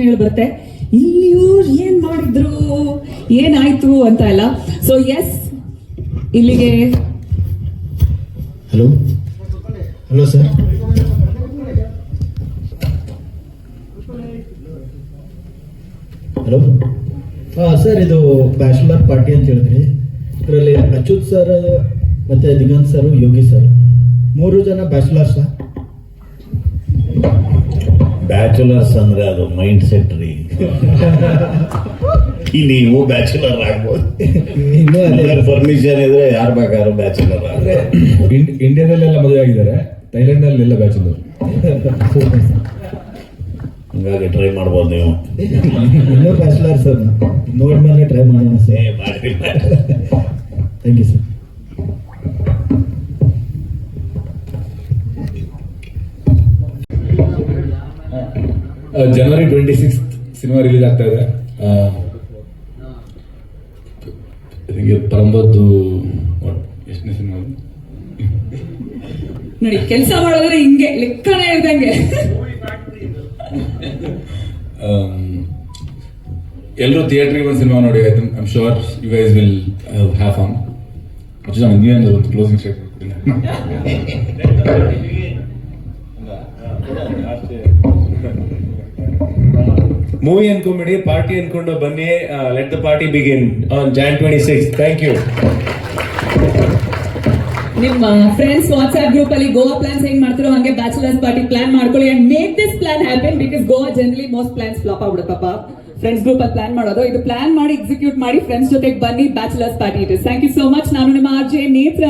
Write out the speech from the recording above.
ಪ್ರಶ್ನೆಗಳು ಬರುತ್ತೆ ಇಲ್ಲಿಯೂ ಏನ್ ಮಾಡಿದ್ರು? ಏನಾಯ್ತು ಅಂತ ಎಲ್ಲ. ಸೊ ಎಸ್ ಇಲ್ಲಿಗೆ. ಹಲೋ ಹಲೋ ಸರ್ ಹಲೋ ಹಾ ಸರ್ ಇದು ಬ್ಯಾಚುಲರ್ ಪಾರ್ಟಿ ಅಂತ ಹೇಳಿದ್ರಿ. ಇದರಲ್ಲಿ ಅಚ್ಯುತ್ ಸರ್ ಮತ್ತೆ ದಿಗಂತ್ ಸರ್ ಯೋಗಿ ಸರ್ ಮೂರು ಜನ ಬ್ಯಾಚುಲರ್ಸಾ ಬ್ಯಾಚುಲರ್ಸ್ ಅಂದ್ರೆ ಅದು ಮೈಂಡ್ ಸೆಟ್ ರೀ. ನೀವು ಬ್ಯಾಚುಲರ್ ಆಗ್ಬೋದು. ಪರ್ಮಿಷನ್ ಇದ್ರೆ ಯಾರು ಬೇಕಾದ್ರೂ ಬ್ಯಾಚುಲರ್ ಇಂಡ್- ಇಂಡಿಯಾದಲ್ಲೆಲ್ಲ ಮದುವೆ ಆಗಿದ್ದಾರೆ. ಥೈಲ್ಯಾಂಡ್ನಲ್ಲೆಲ್ಲ ಬ್ಯಾಚುಲರ್. ಹಂಗಾಗಿ ಟ್ರೈ ಮಾಡ್ಬೋದು ನೀವು. ಇನ್ನೂ ಬ್ಯಾಚುಲರ್ ಸರ್ ನೋಡ್ಮೇಲೆ ಟ್ರೈ ಮಾಡೋಣ. Sir thank you sir January twenty six cinema release ಆಗ್ತಾ ಇದೆ. ಇದಕ್ಕೆ ಪರಂಬದ್ದು ಎಷ್ಟನೇ ಸಿನಿಮಾ ನೋಡಿ ಕೆಲಸ ಮಾಡಿದ್ರೆ ಹಿಂಗೆ ಲೆಕ್ಕನೇ ಇದ್ದಂಗೆ ಎಲ್ಲರೂ ಥಿಯೇಟ್ರಿಗೆ ಒಂದು ಸಿನಿಮಾ ನೋಡಿ I I'm sure you guys will have on Achchu ನೀವೇನಾದ್ರು ಒಂದು ಕ್ಲೋಸಿಂಗ್ ಸ್ಟೇಟ್ಮೆಂಟ್ ಮೂವಿ ಅನ್ಕೊಂಬಿಡಿ, ಪಾರ್ಟಿ ಅನ್ಕೊಂಡು ಬನ್ನಿ let the party begin on Jan twenty six thank you ನಿಮ್ಮ ಫ್ರೆಂಡ್ಸ್ ವಾಟ್ಸ್ಆಪ್ ಗ್ರೂಪ್ ಅಲ್ಲಿ ಗೋವಾ ಪ್ಲಾನ್ಸ್ ಹೆಂಗ್ ಮಾಡ್ತಿರೋ ಹಂಗೆ ಬ್ಯಾಚುಲರ್ಸ್ ಪಾರ್ಟಿ ಪ್ಲಾನ್ ಮಾಡ್ಕೊಳ್ಳಿ and make this plan happen because Goa generally most plans flop ಆಗ್ಬಿಡುತ್ತೆ ಪಾಪ. ಫ್ರೆಂಡ್ಸ್ ಗ್ರೂಪ್ ಅಲ್ಲಿ ಪ್ಲಾನ್ ಮಾಡೋದು. ಇದು ಪ್ಲಾನ್ ಮಾಡಿ ಎಕ್ಸಿಕ್ಯೂಟ್ ಮಾಡಿ ಫ್ರೆಂಡ್ಸ್ ಜೊತೆಗೆ ಬನ್ನಿ bachelors party it thank you so much ನಾನು ನಿಮ್ಮ ಆರ್ ಜೆ ನೇತ್ರ.